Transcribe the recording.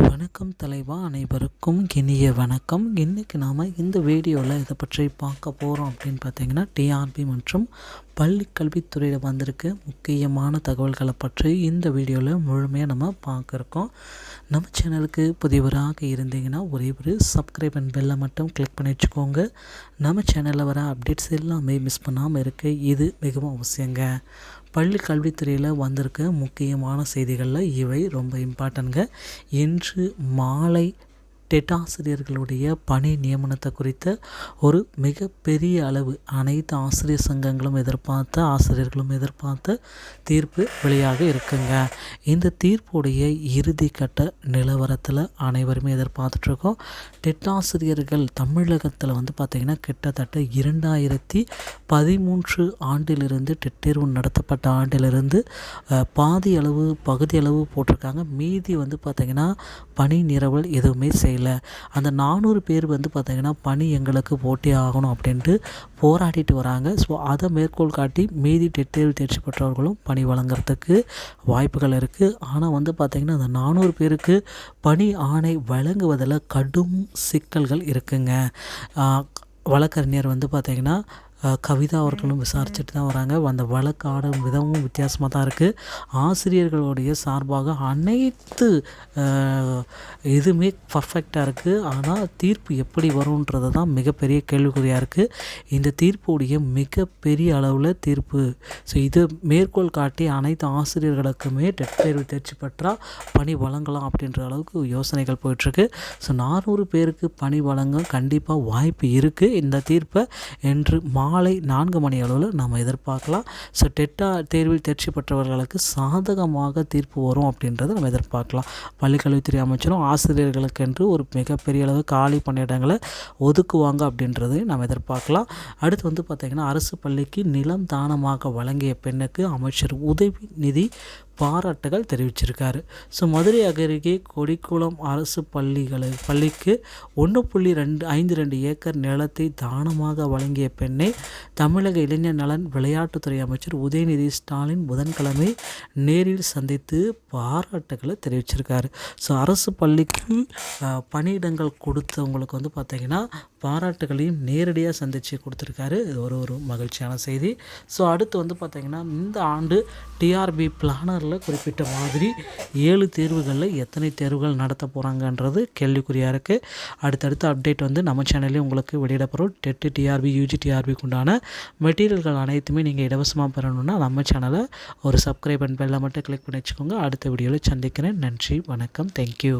வணக்கம் தலைவா அனைவருக்கும் இனிய வணக்கம். இன்றைக்கி நாம் இந்த வீடியோவில் இதை பற்றி பார்க்க போகிறோம் அப்படின்னு பார்த்தீங்கன்னா டிஆர்பி மற்றும் பள்ளி கல்வித்துறையில் வந்திருக்க முக்கியமான தகவல்களை பற்றி இந்த வீடியோவில் முழுமையாக நம்ம பார்க்குறோம். நம்ம சேனலுக்கு புதியவராக இருந்தீங்கன்னா ஒரே ஒரு சப்ஸ்கிரைப் அண்ட் பெல்லை மட்டும் கிளிக் பண்ணி வச்சுக்கோங்க. நம்ம சேனலில் வர அப்டேட்ஸ் எல்லாமே மிஸ் பண்ணாமல் இருக்க. இது மிகவும் அவசியங்க. பள்ளி கல்வித்துறையில் வந்திருக்க முக்கியமான செய்திகளில் இவை ரொம்ப இம்பார்ட்டன்ங்க இன்று மாலை டெட் ஆசிரியர்களுடைய பணி நியமனத்தை குறித்த ஒரு மிகப்பெரிய அளவு அனைத்து ஆசிரியர் சங்கங்களும் எதிர்பார்த்த ஆசிரியர்களும் எதிர்பார்த்த தீர்ப்பு வெளியாக இருக்குங்க. இந்த தீர்ப்புடைய இறுதி கட்ட நிலவரத்தில் அனைவருமே எதிர்பார்த்துட்ருக்கோம். டெட் ஆசிரியர்கள் தமிழகத்தில் வந்து பார்த்திங்கன்னா கிட்டத்தட்ட இரண்டாயிரத்தி பதிமூன்று ஆண்டிலிருந்து டெட் தேர்வு நடத்தப்பட்ட ஆண்டிலிருந்து பாதி அளவு பகுதி அளவு போட்டிருக்காங்க. மீதி வந்து பார்த்திங்கன்னா பணி நிரவல் எதுவுமே செய்ய இல்லை. அந்த நானூறு பேர் வந்து பார்த்திங்கன்னா பணி எங்களுக்கு போட்டி ஆகணும் அப்படின்ட்டு போராடிட்டு வராங்க. ஸோ அதை மேற்கோள் காட்டி மீதி டெட்டேல் தேர்ச்சி பெற்றவர்களும் பணி வழங்குறதுக்கு வாய்ப்புகள் இருக்குது ஆனால் வந்து பார்த்திங்கன்னா அந்த நானூறு பேருக்கு பணி ஆணை வழங்குவதில் கடும் சிக்கல்கள் இருக்குங்க. வழக்கறிஞர் வந்து பார்த்திங்கன்னா கவிதா அவர்களும் விசாரிச்சுட்டு தான் வராங்க. அந்த வழக்காடும் விதமும் வித்தியாசமாக தான் இருக்குது ஆசிரியர்களுடைய சார்பாக அனைத்து இதுவுமே பர்ஃபெக்டாக இருக்குது ஆனால் தீர்ப்பு எப்படி வரும்ன்றது தான் மிகப்பெரிய கேள்விக்குறியாக இருக்குது இந்த தீர்ப்புடைய மிகப்பெரிய அளவில் தீர்ப்பு. ஸோ இது மேற்கோள் காட்டி அனைத்து ஆசிரியர்களுக்குமே டெட் தேர்வு தேர்ச்சி பெற்றால் பணி வழங்கலாம் அப்படின்ற அளவுக்கு யோசனைகள் போயிட்டுருக்கு. ஸோ நானூறு பேருக்கு பணி வழங்க கண்டிப்பாக வாய்ப்பு இருக்குது இந்த தீர்ப்பை என்று மா மாலை நான்கு மணி அளவில் நாம் எதிர்பார்க்கலாம். ஸோ டெட்டா தேர்வில் தேர்ச்சி பெற்றவர்களுக்கு சாதகமாக தீர்ப்பு வரும் அப்படின்றத நம்ம எதிர்பார்க்கலாம். பள்ளிக்கல்வித்துறை அமைச்சரும் ஆசிரியர்களுக்கென்று ஒரு மிகப்பெரிய அளவு காலி பணியிடங்களை ஒதுக்குவாங்க அப்படின்றது நம்ம எதிர்பார்க்கலாம். அடுத்து வந்து பார்த்திங்கன்னா அரசு பள்ளிக்கு நிலம் தானமாக வழங்கிய பெண்ணுக்கு அமைச்சர் உதவி நிதி பாராட்டுகள் தெரிவிச்சிருக்காரு. ஸோ மதுரை அருகே கொடிக்குளம் அரசு பள்ளிகளை பள்ளிக்கு ஒன்று புள்ளி ரெண்டு ஐந்து ரெண்டு ஏக்கர் நிலத்தை தானமாக வழங்கிய பெண்ணை தமிழக இளைஞர் நலன் விளையாட்டுத்துறை அமைச்சர் உதயநிதி ஸ்டாலின் புதன்கிழமை நேரில் சந்தித்து பாராட்டுகளை தெரிவிச்சிருக்காரு. ஸோ அரசு பள்ளிக்கு பணியிடங்கள் கொடுத்தவங்களுக்கு வந்து பார்த்திங்கன்னா பாராட்டுகளையும் நேரடியாக சந்தித்து கொடுத்துருக்காரு. இது ஒரு ஒரு மகிழ்ச்சியான செய்தி. ஸோ அடுத்து வந்து பார்த்திங்கன்னா இந்த ஆண்டு டிஆர்பி பிளானரில் குறிப்பிட்ட மாதிரி ஏழு தேர்வுகளில் எத்தனை தேர்வுகள் நடத்த போகிறாங்கன்றது கேள்விக்குறியாக இருக்குது அடுத்தடுத்த அப்டேட் வந்து நம்ம சேனல்லேயும் உங்களுக்கு வெளியிடப்படும். டெட்டு டிஆர்பி யூஜி டிஆர்பிக்கு உண்டான மெட்டீரியல்கள் அனைத்துமே நீங்கள் இலவசமாக பெறணுன்னா நம்ம சேனலை ஒரு சப்ஸ்கிரைப் அண்ட் பெல்லை மட்டும் கிளிக் பண்ணி வச்சுக்கோங்க. அடுத்த வீடியோவில் சந்திக்கிறேன். நன்றி வணக்கம். தேங்க்யூ